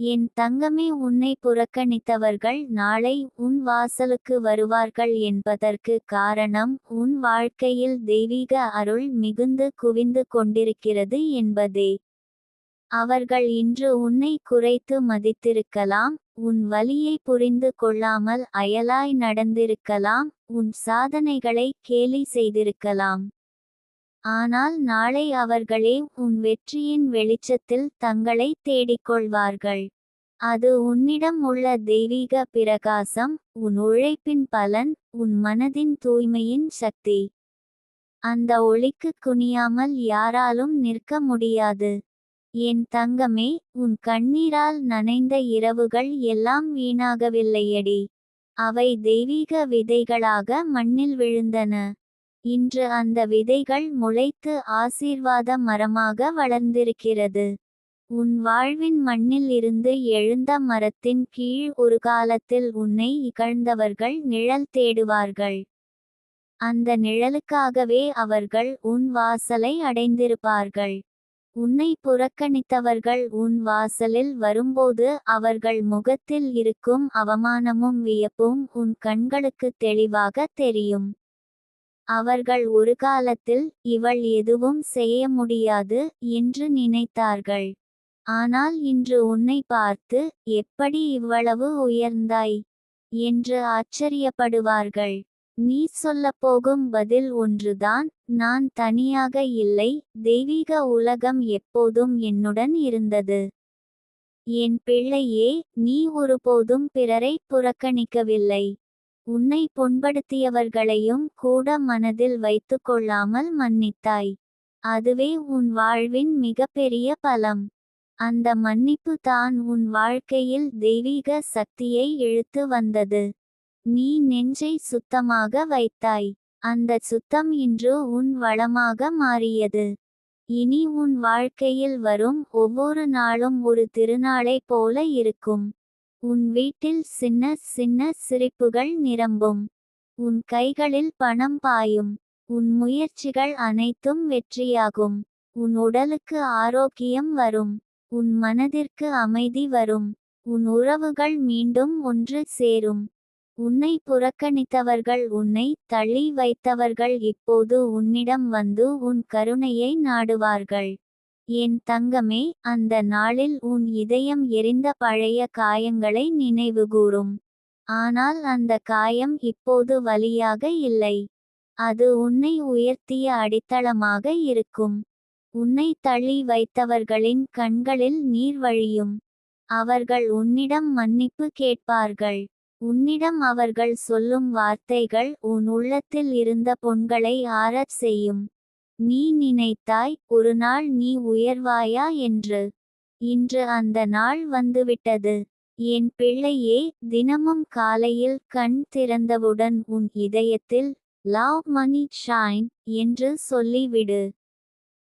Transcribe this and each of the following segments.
என் தங்கமே உன்னை புறக்கணித்தவர்கள் நாளை உன் வாசலுக்கு வருவார்கள் என்பதற்கு காரணம் உன் வாழ்க்கையில் தெய்வீக அருள் மிகுந்து குவிந்து கொண்டிருக்கிறது என்பதே. அவர்கள் இன்று உன்னை குறைத்து மதித்திருக்கலாம் உன் வலியை புரிந்து கொள்ளாமல் அயலாய் நடந்திருக்கலாம் உன் சாதனைகளை கேலி செய்திருக்கலாம். ஆனால் நாளை அவர்களே உன் வெற்றியின் வெளிச்சத்தில் தங்களை தேடிக்கொள்வார்கள். அது உன்னிடம் உள்ள தெய்வீக பிரகாசம் உன் உழைப்பின் பலன் உன் மனதின் தூய்மையின் சக்தி. அந்த ஒளிக்கு குனியாமல் யாராலும் நிற்க முடியாது. என் தங்கமே உன் கண்ணீரால் நனைந்த இரவுகள் எல்லாம் வீணாகவில்லையடி. அவை தெய்வீக விதைகளாக மண்ணில் விழுந்தன. இன்று அந்த விதைகள் முளைத்து ஆசீர்வாத மரமாக வளர்ந்திருக்கிறது. உன் வாழ்வின் மண்ணில் இருந்து எழுந்த மரத்தின் கீழ் ஒரு காலத்தில் உன்னை இகழ்ந்தவர்கள் நிழல் தேடுவார்கள். அந்த நிழலுக்காகவே அவர்கள் உன் வாசலை அடைந்திருப்பார்கள். உன்னை புறக்கணித்தவர்கள் உன் வாசலில் வரும்போது அவர்கள் முகத்தில் இருக்கும் அவமானமும் வியப்பும் உன் கண்களுக்கு தெளிவாக தெரியும். அவர்கள் ஒரு காலத்தில் இவள் எதுவும் செய்ய முடியாது என்று நினைத்தார்கள். ஆனால் இன்று உன்னை பார்த்து எப்படி இவ்வளவு உயர்ந்தாய்? என்று ஆச்சரியப்படுவார்கள். நீ சொல்லப்போகும் பதில் ஒன்றுதான் நான் தனியாக இல்லை தெய்வீக உலகம் எப்போதும் என்னுடன் இருந்தது. என் பிள்ளையே நீ ஒருபோதும் பிறரை புறக்கணிக்கவில்லை. உன்னை புண்படுத்தியவர்களையும் கூட மனதில் வைத்து கொள்ளாமல் மன்னித்தாய். அதுவே உன் வாழ்வின் மிகப்பெரிய பலம். அந்த மன்னிப்பு தான் உன் வாழ்க்கையில் தெய்வீக சக்தியை இழுத்து வந்தது. நீ நெஞ்சை சுத்தமாக வைத்தாய். அந்த சுத்தம் இன்று உன் வளமாக மாறியது. இனி உன் வாழ்க்கையில் வரும் ஒவ்வொரு நாளும் ஒரு திருநாளைப் போல இருக்கும். உன் வீட்டில் சின்ன சின்ன சிரிப்புகள் நிரம்பும். உன் கைகளில் பணம் பாயும். உன் முயற்சிகள் அனைத்தும் வெற்றியாகும். உன் உடலுக்கு ஆரோக்கியம் வரும். உன் மனதிற்கு அமைதி வரும். உன் உறவுகள் மீண்டும் ஒன்று சேரும். உன்னை புறக்கணித்தவர்கள் உன்னை தள்ளி வைத்தவர்கள் இப்போது உன்னிடம் வந்து உன் கருணையை நாடுவார்கள். என் தங்கமே அந்த நாளில் உன் இதயம் எரிந்த பழைய காயங்களை நினைவுகூரும் ஆனால் அந்த காயம் இப்போது வலியாக இல்லை. அது உன்னை உயர்த்திய அடித்தளமாக இருக்கும். உன்னை தள்ளி வைத்தவர்களின் கண்களில் நீர் வழியும். அவர்கள் உன்னிடம் மன்னிப்பு கேட்பார்கள். உன்னிடம் அவர்கள் சொல்லும் வார்த்தைகள் உன் உள்ளத்தில் இருந்த பொன்களை ஆறச் செய்யும். நீ நினைத்தாய் ஒரு நாள் நீ உயர்வாயா என்று. இன்று அந்த நாள் வந்துவிட்டது. என் பிள்ளையே தினமும் காலையில் கண் திறந்தவுடன் உன் இதயத்தில் லவ் மணி ஷைன் என்று சொல்லிவிடு.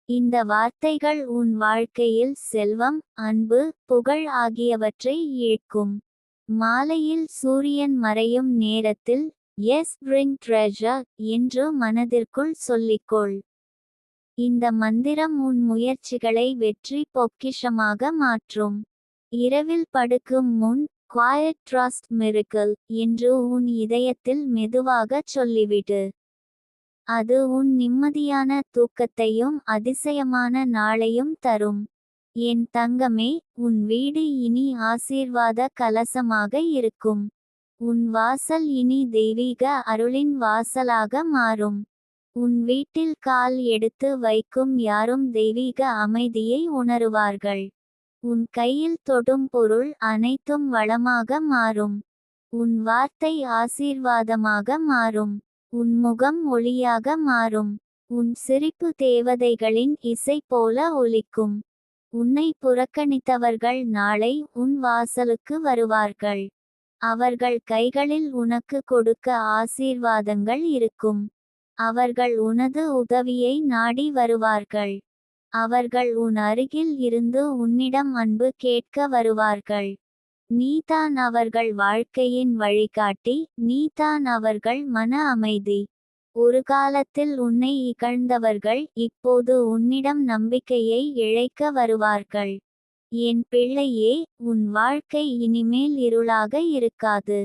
இந்த வார்த்தைகள் உன் வாழ்க்கையில் செல்வம் அன்பு புகழ் ஆகியவற்றை ஈழ்க்கும் மாலையில் சூரியன் மறையும் நேரத்தில் எஸ் பிரிங் ட்ரெஷர் என்று மனதிற்குள் சொல்லிக்கொள். இந்த மந்திரம் உன் முயற்சிகளை வெற்றி பொக்கிஷமாக மாற்றும். இரவில் படுக்கும் முன் குவாயட் ட்ரஸ்ட் மிருக்கல் என்று உன் இதயத்தில் மெதுவாகச் சொல்லிவிடு. அது உன் நிம்மதியான தூக்கத்தையும் அதிசயமான நாளையும் தரும். என் தங்கமே உன் வீடு இனி ஆசீர்வாத கலசமாக இருக்கும். உன் வாசல் இனி தெய்வீக அருளின் வாசலாக மாறும். உன் வீட்டில் கால் எடுத்து வைக்கும் யாரும் தெய்வீக அமைதியை உணருவார்கள். உன் கையில் தொடும் பொருள் அனைத்தும் வளமாக மாறும். உன் வார்த்தை ஆசீர்வாதமாக மாறும். உன் முகம் ஒளியாக மாறும். உன் சிரிப்பு தேவதைகளின் இசை போல ஒலிக்கும். உன்னை புறக்கணித்தவர்கள் நாளை உன் வாசலுக்கு வருவார்கள். அவர்கள் கைகளில் உனக்கு கொடுக்க ஆசீர்வாதங்கள் இருக்கும். அவர்கள் உனது உதவியை நாடி வருவார்கள். அவர்கள் உன் அருகில் இருந்து உன்னிடம் அன்பு கேட்க வருவார்கள். நீதான் அவர்கள் வாழ்க்கையின் வழிகாட்டி நீதான் அவர்கள் மன அமைதி. ஒரு காலத்தில் உன்னை இகழ்ந்தவர்கள் இப்போது உன்னிடம் நம்பிக்கையை இழைக்க வருவார்கள். என் பிள்ளையே உன் வாழ்க்கை இனிமேல் இருளாக இருக்காது.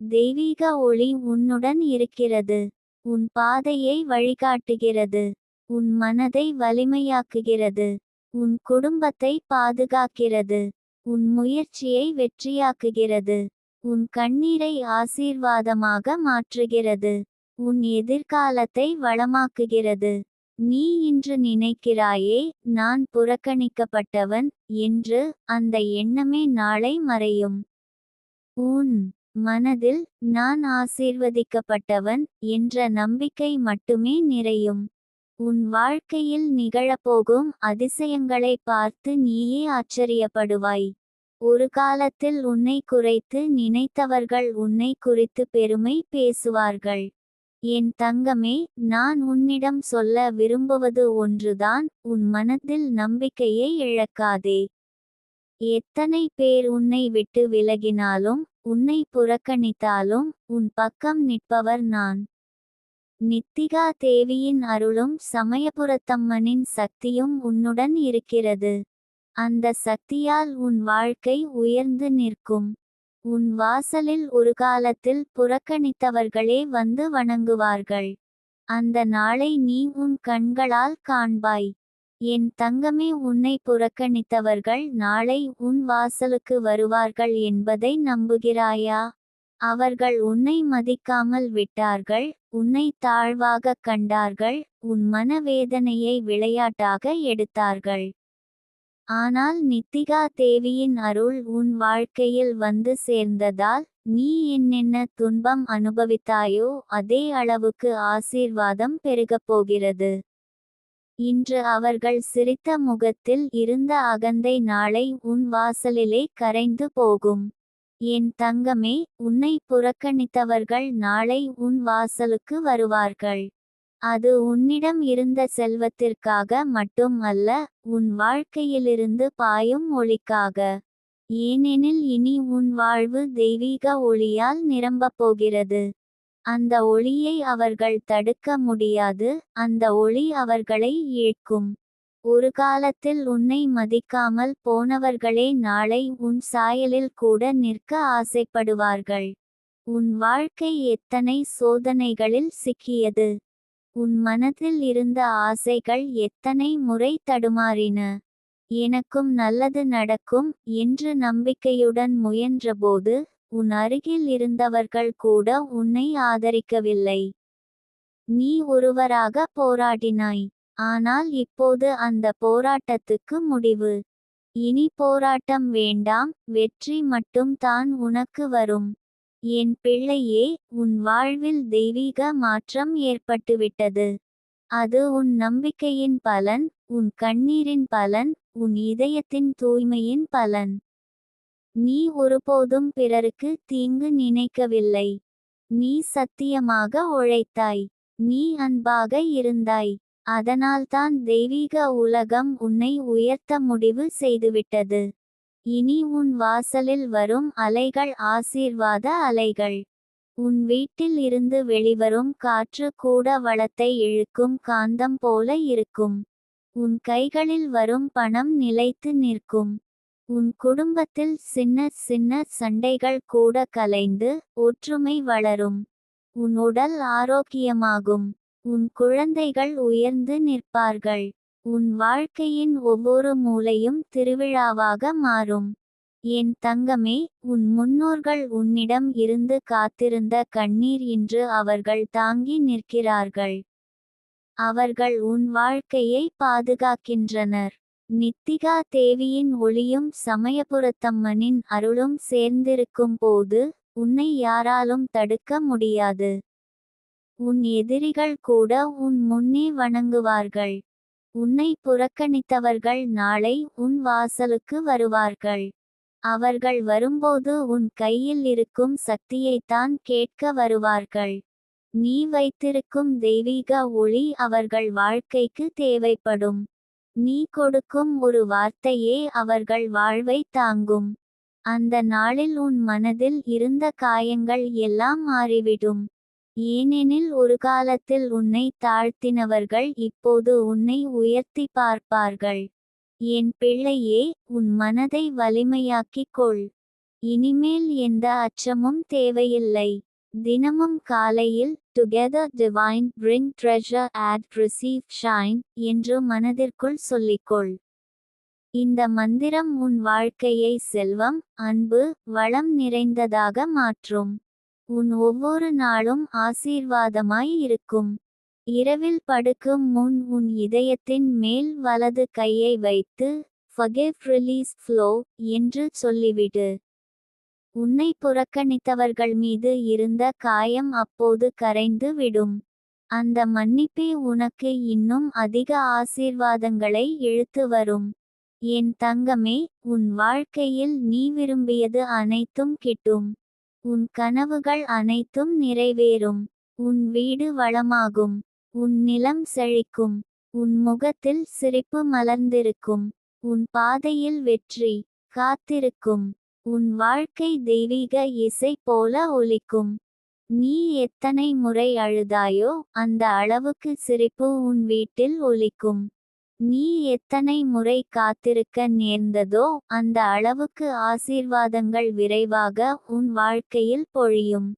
தெய்வீக ஒளி உன்னுடன் இருக்கிறது. உன் பாதையை வழிகாட்டுகிறது. உன் மனதை வலிமையாக்குகிறது. உன் குடும்பத்தை பாதுகாக்கிறது. உன் முயற்சியை வெற்றியாக்குகிறது. உன் கண்ணீரை ஆசீர்வாதமாக மாற்றுகிறது. உன் எதிர்காலத்தை வளமாக்குகிறது. நீ இன்று நினைக்கிறாயே நான் புறக்கணிக்கப்பட்டவன் என்று அந்த எண்ணமே நாளை மறையும். உன் மனதில் நான் ஆசீர்வதிக்கப்பட்டவன் என்ற நம்பிக்கை மட்டுமே நிறையும். உன் வாழ்க்கையில் நிகழப்போகும் அதிசயங்களை பார்த்து நீயே ஆச்சரியப்படுவாய். ஒரு காலத்தில் உன்னை குறைத்து நினைத்தவர்கள் உன்னை குறித்து பெருமை பேசுவார்கள். என் தங்கமே நான் உன்னிடம் சொல்ல விரும்புவது ஒன்றுதான் உன் மனதில் நம்பிக்கையை இழக்காதே. எத்தனை பேர் உன்னை விட்டு விலகினாலும் உன்னை புறக்கணித்தாலும் உன் பக்கம் நிற்பவர் நான். நித்திகா தேவியின் அருளும் சமயபுரத்தம்மனின் சக்தியும் உன்னுடன் இருக்கிறது. அந்த சக்தியால் உன் வாழ்க்கை உயர்ந்து நிற்கும். உன் வாசலில் ஒரு காலத்தில் புறக்கணித்தவர்களே வந்து வணங்குவார்கள். அந்த நாளை நீ உன் கண்களால் காண்பாய். என் தங்கமே உன்னை புறக்கணித்தவர்கள் நாளை உன் வாசலுக்கு வருவார்கள் என்பதை நம்புகிறாயா? அவர்கள் உன்னை மதிக்காமல் விட்டார்கள் உன்னை தாழ்வாக கண்டார்கள் உன் மனவேதனையை விளையாட்டாக எடுத்தார்கள். ஆனால் நித்திகா தேவியின் அருள் உன் வாழ்க்கையில் வந்து சேர்ந்ததால் நீ என்னென்ன துன்பம் அனுபவித்தாயோ அதே அளவுக்கு ஆசீர்வாதம் பெருகப் போகிறது. இன்று அவர்கள் சிரித்த முகத்தில் இருந்த அகந்தை நாளை உன் வாசலிலே கரைந்து போகும். என் தங்கமே உன்னை புறக்கணித்தவர்கள் நாளை உன் வாசலுக்கு வருவார்கள். அது உன்னிடம் இருந்த செல்வத்திற்காக மட்டும் அல்ல உன் வாழ்க்கையிலிருந்து பாயும் ஒளிக்காக. ஏனெனில் இனி உன் வாழ்வு தெய்வீக ஒளியால் நிரம்பப் போகிறது. அந்த ஒளியை அவர்கள் தடுக்க முடியாது அந்த ஒளி அவர்களை ஈழ்க்கும் ஒரு காலத்தில் உன்னை மதிக்காமல் போனவர்களே நாளை உன் சாயலில் கூட நிற்க ஆசைப்படுவார்கள். உன் வாழ்க்கை எத்தனை சோதனைகளில் சிக்கியது. உன் மனதில் இருந்த ஆசைகள் எத்தனை முறை தடுமாறின. எனக்கும் நல்லது நடக்கும் என்று நம்பிக்கையுடன் முயன்றபோது உன் அருகில் இருந்தவர்கள் கூட உன்னை ஆதரிக்கவில்லை. நீ ஒருவராக போராடினாய். ஆனால் இப்போது அந்த போராட்டத்துக்கு முடிவு. இனி போராட்டம் வேண்டாம் வெற்றி மட்டும் தான் உனக்கு வரும். என் பிள்ளையே உன் வாழ்வில் தெய்வீக மாற்றம் ஏற்பட்டுவிட்டது. அது உன் நம்பிக்கையின் பலன் உன் கண்ணீரின் பலன் உன் இதயத்தின் தூய்மையின் பலன். நீ ஒருபோதும் பிறருக்கு தீங்கு நினைக்கவில்லை. நீ சத்தியமாக உழைத்தாய். நீ அன்பாக இருந்தாய். அதனால்தான் தெய்வீக உலகம் உன்னை உயர்த்த முடிவு செய்துவிட்டது. இனி உன் வாசலில் வரும் அலைகள் ஆசீர்வாத அலைகள். உன் வீட்டில் இருந்து வெளிவரும் காற்று கூட வளத்தை இழுக்கும் காந்தம் போல இருக்கும். உன் கைகளில் வரும் பணம் நிலைத்து நிற்கும். உன் குடும்பத்தில் சின்ன சின்ன சண்டைகள் கூட கலைந்து ஒற்றுமை வளரும். உன் உடல் ஆரோக்கியமாகும். உன் குழந்தைகள் உயர்ந்து நிற்பார்கள். உன் வாழ்க்கையின் ஒவ்வொரு மூலையும் திருவிழாவாக மாறும். என் தங்கமே உன் முன்னோர்கள் உன்னிடம் இருந்து காத்திருந்த கண்ணீர் இன்று அவர்கள் தாங்கி நிற்கிறார்கள். அவர்கள் உன் வாழ்க்கையை பாதுகாக்கின்றனர். நித்திகா தேவியின் ஒளியும் சமயபுரத்தம்மனின் அருளும் சேர்ந்திருக்கும் போது உன்னை யாராலும் தடுக்க முடியாது. உன் எதிரிகள் கூட உன் முன்னே வணங்குவார்கள். உன்னை புறக்கணித்தவர்கள் நாளை உன் வாசலுக்கு வருவார்கள். அவர்கள் வரும்போது உன் கையில் இருக்கும் சக்தியைத்தான் கேட்க வருவார்கள். நீ வைத்திருக்கும் தெய்வீக ஒளி அவர்கள் வாழ்க்கைக்கு தேவைப்படும். நீ கொடுக்கும் ஒரு வார்த்தையே அவர்கள் வாழ்வை தாங்கும். அந்த நாளில் உன் மனதில் இருந்த காயங்கள் எல்லாம் மாறிவிடும். ஏனெனில் ஒரு காலத்தில் உன்னை தாழ்த்தினவர்கள் இப்போது உன்னை உயர்த்தி பார்ப்பார்கள். என் பிள்ளையே உன் மனதை வலிமையாக்கிக் கொள். இனிமேல் எந்த அச்சமும் தேவையில்லை. தினமும் காலையில் together divine bring treasure add receive shine என்று மனதிற்குள் சொல்லிக்கொள். இந்த மந்திரம் உன் வாழ்க்கையை செல்வம் அன்பு வளம் நிறைந்ததாக மாற்றும். உன் ஒவ்வொரு நாளும் ஆசீர்வாதமாய் இருக்கும். இரவில் படுக்கும் முன் உன் இதயத்தின் மேல் வலது கையை வைத்து ஃபகேவ் ரிலீஸ் ஃப்ளோ என்று சொல்லிவிடு. உன்னை புறக்கணித்தவர்கள் மீது இருந்த காயம் அப்போது கரைந்து விடும். அந்த மன்னிப்பே உனக்கு இன்னும் அதிக ஆசீர்வாதங்களை இழுத்து வரும். என் தங்கமே உன் வாழ்க்கையில் நீ விரும்பியது அனைத்தும் கிட்டும். உன் கனவுகள் அனைத்தும் நிறைவேறும். உன் வீடு வளமாகும். உன் நிலம் செழிக்கும். உன் முகத்தில் சிரிப்பு மலர்ந்திருக்கும். உன் பாதையில் வெற்றி காத்திருக்கும். உன் வாழ்க்கை தெய்வீக இசை போல ஒலிக்கும். நீ எத்தனை முறை அழுதாயோ அந்த அளவுக்கு சிரிப்பு உன் வீட்டில் ஒலிக்கும். நீ எத்தனை முறை காத்திருக்க நேர்ந்ததோ அந்த அளவுக்கு ஆசீர்வாதங்கள் விரைவாக உன் வாழ்க்கையில் பொழியும்.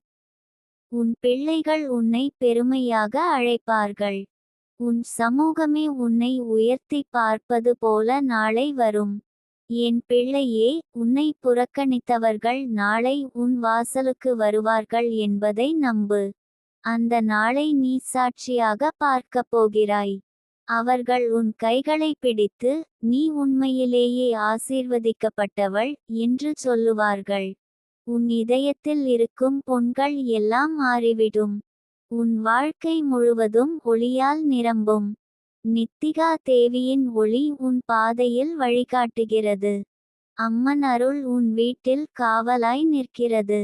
உன் பிள்ளைகள் உன்னை பெருமையாக அழைப்பார்கள். உன் சமூகமே உன்னை உயர்த்தி பார்ப்பது போல நாளை வரும். என் பிள்ளையே உன்னை புறக்கணித்தவர்கள் நாளை உன் வாசலுக்கு வருவார்கள் என்பதை நம்பு. அந்த நாளை நீ சாட்சியாக பார்க்கப் போகிறாய். அவர்கள் உன் கைகளை பிடித்து நீ உண்மையிலேயே ஆசீர்வதிக்கப்பட்டவள் என்று சொல்லுவார்கள். உன் இதயத்தில் இருக்கும் பொன்கள் எல்லாம் மாறிவிடும். உன் வாழ்க்கை முழுவதும் ஒளியால் நிரம்பும். நித்திகா தேவியின் ஒளி உன் பாதையில் வழிகாட்டுகிறது. அம்மன் அருள் உன் வீட்டில் காவலாய் நிற்கிறது.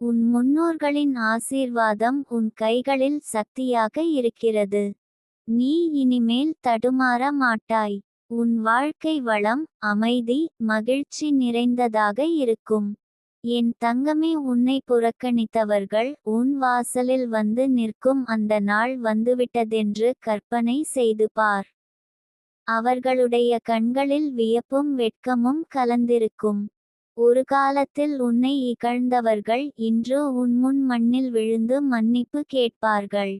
உன் முன்னோர்களின் ஆசீர்வாதம் உன் கைகளில் சக்தியாக இருக்கிறது. நீ இனிமேல் தடுமாற மாட்டாய். உன் வாழ்க்கை வளம் அமைதி மகிழ்ச்சி நிறைந்ததாக இருக்கும். என் தங்கமே உன்னை புறக்கணித்தவர்கள் உன் வாசலில் வந்து நிற்கும் அந்த நாள் வந்துவிட்டதென்று கற்பனை செய்து பார். அவர்களுடைய கண்களில் வியப்பும் வெட்கமும் கலந்திருக்கும். ஒரு காலத்தில் உன்னை இகழ்ந்தவர்கள் இன்று உன் முன் மண்ணில் விழுந்து மன்னிப்பு கேட்பார்கள்.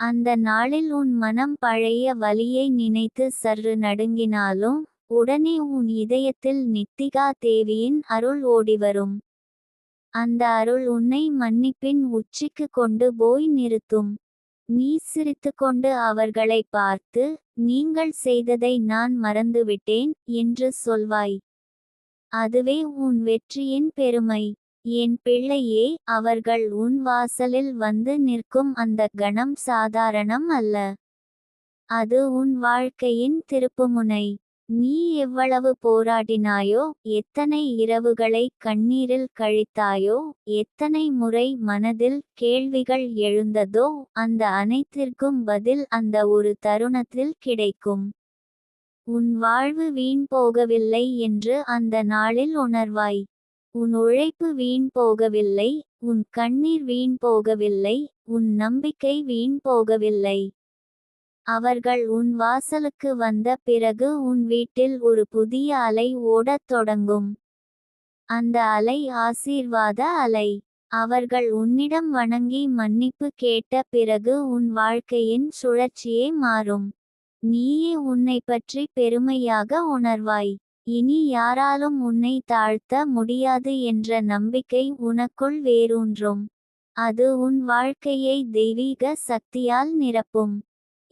அந்த நாளில் உன் மனம் பழைய வலியை நினைத்து சற்று நடுங்கினாலும் உடனே உன் இதயத்தில் நித்திகா தேவியின் அருள் ஓடிவரும். அந்த அருள் உன்னை மன்னிப்பின் உச்சிக்கு கொண்டு போய் நிறுத்தும். நீ சிரித்துக்கொண்டு அவர்களை பார்த்து நீங்கள் செய்ததை நான் மறந்துவிட்டேன் என்று சொல்வாய். அதுவே உன் வெற்றியின் பெருமை. என் பிள்ளையே அவர்கள் உன் வாசலில் வந்து நிற்கும் அந்த கணம் சாதாரணம் அல்ல. அது உன் வாழ்க்கையின் திருப்புமுனை. நீ எவ்வளவு போராடினாயோ எத்தனை இரவுகளை கண்ணீரில் கழித்தாயோ எத்தனை முறை மனதில் கேள்விகள் எழுந்ததோ அந்த அனைத்திற்கும் பதில் அந்த ஒரு தருணத்தில் கிடைக்கும். உன் வாழ்வு வீண் போகவில்லை என்று அந்த நாளில் உணர்வாய். உன் உழைப்பு வீண் போகவில்லை உன் கண்ணீர் வீண் போகவில்லை உன் நம்பிக்கை வீண் போகவில்லை. அவர்கள் உன் வாசலுக்கு வந்த பிறகு உன் வீட்டில் ஒரு புதிய அலை ஓடத் தொடங்கும். அந்த அலை ஆசீர்வாத அலை. அவர்கள் உன்னிடம் வணங்கி மன்னிப்பு கேட்ட பிறகு உன் வாழ்க்கையின் சுழற்சியே மாறும். நீயே உன்னை பற்றி பெருமையாக உணர்வாய். இனி யாராலும் உன்னை தாழ்த்த முடியாது என்ற நம்பிக்கை உனக்குள் வேரூன்றும். அது உன் வாழ்க்கையை தெய்வீக சக்தியால் நிரப்பும்.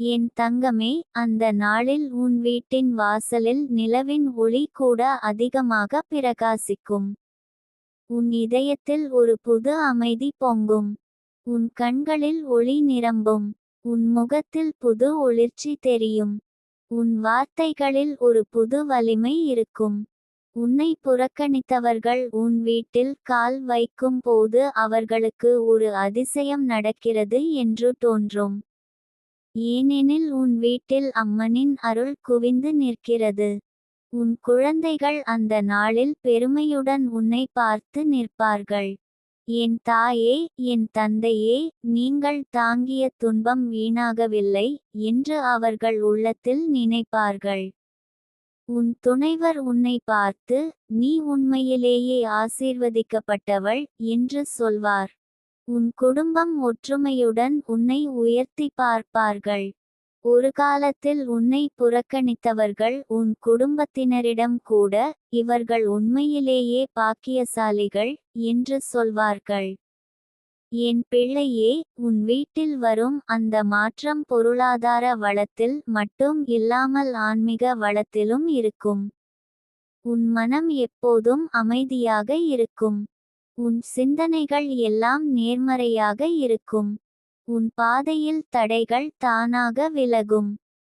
என் தங்கமே அந்த நாளில் உன் வீட்டின் வாசலில் நிலவின் ஒளி கூட அதிகமாக பிரகாசிக்கும். உன் இதயத்தில் ஒரு புது அமைதி பொங்கும். உன் கண்களில் ஒளி நிரம்பும். உன் முகத்தில் புது ஒளிர்ச்சி தெரியும். உன் வார்த்தைகளில் ஒரு புது வலிமை இருக்கும். உன்னை புறக்கணித்தவர்கள் உன் வீட்டில் கால் வைக்கும் போது அவர்களுக்கு ஒரு அதிசயம் நடக்கிறது என்று தோன்றும். ஏனெனில் உன் வீட்டில் அம்மனின் அருள் குவிந்து நிற்கிறது. உன் குழந்தைகள் அந்த நாளில் பெருமையுடன் உன்னை பார்த்து நிற்பார்கள். என் தாயே என் தந்தையே நீங்கள் தாங்கிய துன்பம் வீணாகவில்லை என்று அவர்கள் உள்ளத்தில் நினைப்பார்கள். உன் துணைவர் உன்னை பார்த்து நீ உண்மையிலேயே ஆசீர்வதிக்கப்பட்டவள் என்று சொல்வார். உன் குடும்பம் ஒற்றுமையுடன் உன்னை உயர்த்தி பார்ப்பார்கள். ஒரு காலத்தில் உன்னை புறக்கணித்தவர்கள் உன் குடும்பத்தினரிடம் கூட இவர்கள் உண்மையிலேயே பாக்கியசாலிகள் என்று சொல்வார்கள். என் பிள்ளையே உன் வீட்டில் வரும் அந்த மாற்றம் பொருளாதார வளத்தில் மட்டும் இல்லாமல் ஆன்மீக வளத்திலும் இருக்கும். உன் மனம் எப்போதும் அமைதியாக இருக்கும். உன் சிந்தனைகள் எல்லாம் நேர்மறையாக இருக்கும். உன் பாதையில் தடைகள் தானாக விலகும்.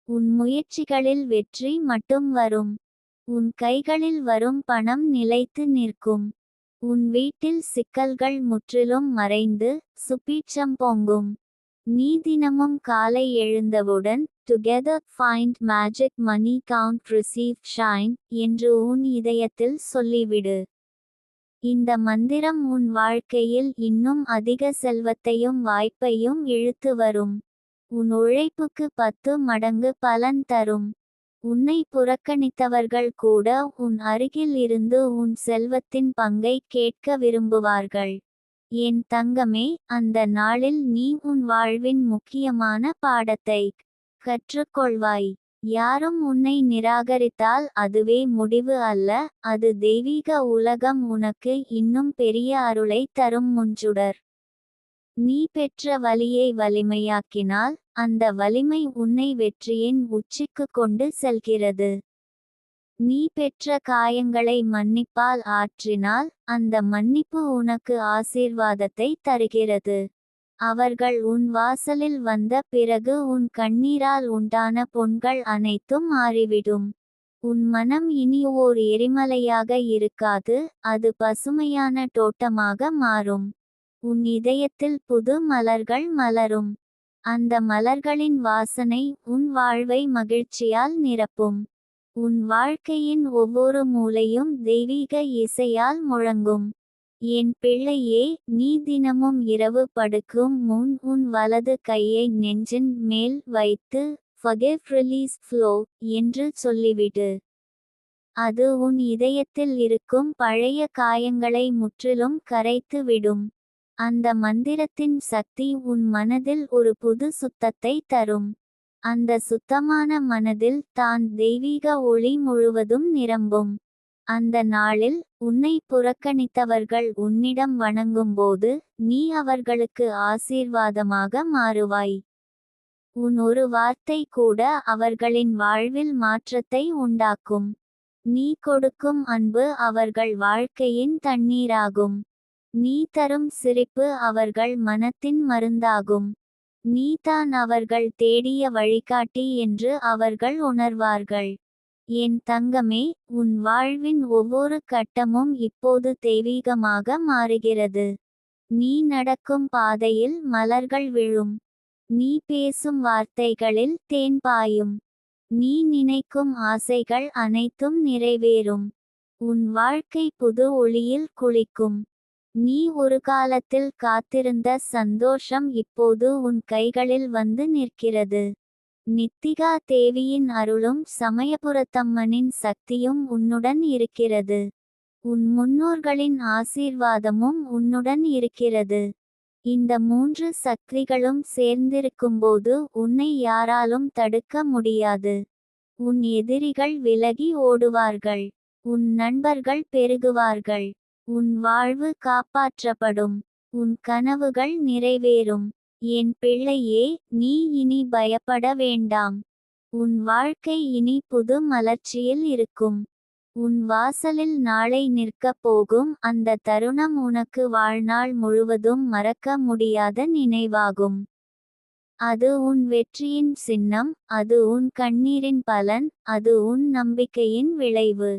உன் முயற்சிகளில் வெற்றி மட்டும் வரும். உன் கைகளில் வரும் பணம் நிலைத்து நிற்கும். உன் வீட்டில் சிக்கல்கள் முற்றிலும் மறைந்து சுபீட்சம் பொங்கும். நீ தினமும் காலை எழுந்தவுடன் together find magic money count receive shine என்று உன் இதயத்தில் சொல்லிவிடு. இந்த மந்திரம் உன் வாழ்க்கையில் இன்னும் அதிக செல்வத்தையும் வாய்ப்பையும் இழுத்து வரும். உன் உழைப்புக்கு பத்து மடங்கு பலன் தரும். உன்னை புறக்கணித்தவர்கள் கூட உன் அருகில் இருந்து உன் செல்வத்தின் பங்கை கேட்க விரும்புவார்கள். என் தங்கமே அந்த நாளில் நீ உன் வாழ்வின் முக்கியமான பாடத்தை கற்றுக்கொள்வாய். யாரும் உன்னை நிராகரித்தால் அதுவே முடிவு அல்ல அது தெய்வீக உலகம் உனக்கு இன்னும் பெரிய அருளை தரும் முன்சுடர் நீ பெற்ற வலியை வலிமையாக்கினால் அந்த வலிமை உன்னை வெற்றியின் உச்சிக்கு கொண்டு செல்கிறது. நீ பெற்ற காயங்களை மன்னிப்பால் ஆற்றினால் அந்த மன்னிப்பு உனக்கு ஆசீர்வாதத்தை தருகிறது. அவர்கள் உன் வாசலில் வந்த பிறகு உன் கண்ணீரால் உண்டான பொன்கள் அனைத்தும் மாறிவிடும். உன் மனம் இனி ஓர் எரிமலையாக இருக்காது அது பசுமையான தோட்டமாக மாறும். உன் இதயத்தில் புது மலர்கள் மலரும். அந்த மலர்களின் வாசனை உன் வாழ்வை மகிழ்ச்சியால் நிரப்பும். உன் வாழ்க்கையின் ஒவ்வொரு மூலையும் தெய்வீக இசையால் முழங்கும். என் பிள்ளையே நீ தினமும் இரவு படுக்கும் முன் உன் வலது கையை நெஞ்சின் மேல் வைத்து ஃபகேவ் ரிலீஸ் ஃப்ளோ என்று சொல்லிவிடு. அது உன் இதயத்தில் இருக்கும் பழைய காயங்களை முற்றிலும் கரைத்து விடும். அந்த மந்திரத்தின் சக்தி உன் மனதில் ஒரு புது சுத்தத்தை தரும். அந்த சுத்தமான மனதில் தான் தெய்வீக ஒளி முழுவதும் நிரம்பும். அந்த நாளில் உன்னை புறக்கணித்தவர்கள் உன்னிடம் வணங்கும்போது நீ அவர்களுக்கு ஆசீர்வாதமாக மாறுவாய். உன் ஒரு வார்த்தை கூட அவர்களின் வாழ்வில் மாற்றத்தை உண்டாக்கும். நீ கொடுக்கும் அன்பு அவர்கள் வாழ்க்கையின் தண்ணீராகும். நீ தரும் சிரிப்பு அவர்கள் மனத்தின் மருந்தாகும். நீதான் அவர்கள் தேடிய வழிகாட்டி என்று அவர்கள் உணர்வார்கள். என் தங்கமே உன் வாழ்வின் ஒவ்வொரு கட்டமும் இப்போது தெய்வீகமாக மாறுகிறது. நீ நடக்கும் பாதையில் மலர்கள் விழும். நீ பேசும் வார்த்தைகளில் தேன் பாயும். நீ நினைக்கும் ஆசைகள் அனைத்தும் நிறைவேறும். உன் வாழ்க்கை புது ஒளியில் குளிக்கும். நீ ஒரு காலத்தில் காத்திருந்த சந்தோஷம் இப்போது உன் கைகளில் வந்து நிற்கிறது. நித்திகா தேவியின் அருளும் சமயபுரத்தம்மனின் சக்தியும் உன்னுடன் இருக்கிறது. உன் முன்னோர்களின் ஆசீர்வாதமும் உன்னுடன் இருக்கிறது. இந்த மூன்று சக்திகளும் சேர்ந்திருக்கும்போது உன்னை யாராலும் தடுக்க முடியாது. உன் எதிரிகள் விலகி ஓடுவார்கள். உன் நண்பர்கள் பெருகுவார்கள். உன் வாழ்வு காப்பாற்றப்படும். உன் கனவுகள் நிறைவேறும். என் பிள்ளையே நீ இனி பயப்பட வேண்டாம். உன் வாழ்க்கை இனி புது மலர்ச்சியில் இருக்கும். உன் வாசலில் நாளை நிற்கப் போகும். அந்த தருணம் உனக்கு வாழ்நாள் முழுவதும் மறக்க முடியாத நினைவாகும். அது உன் வெற்றியின் சின்னம் அது உன் கண்ணீரின் பலன் அது உன் நம்பிக்கையின் விளைவு.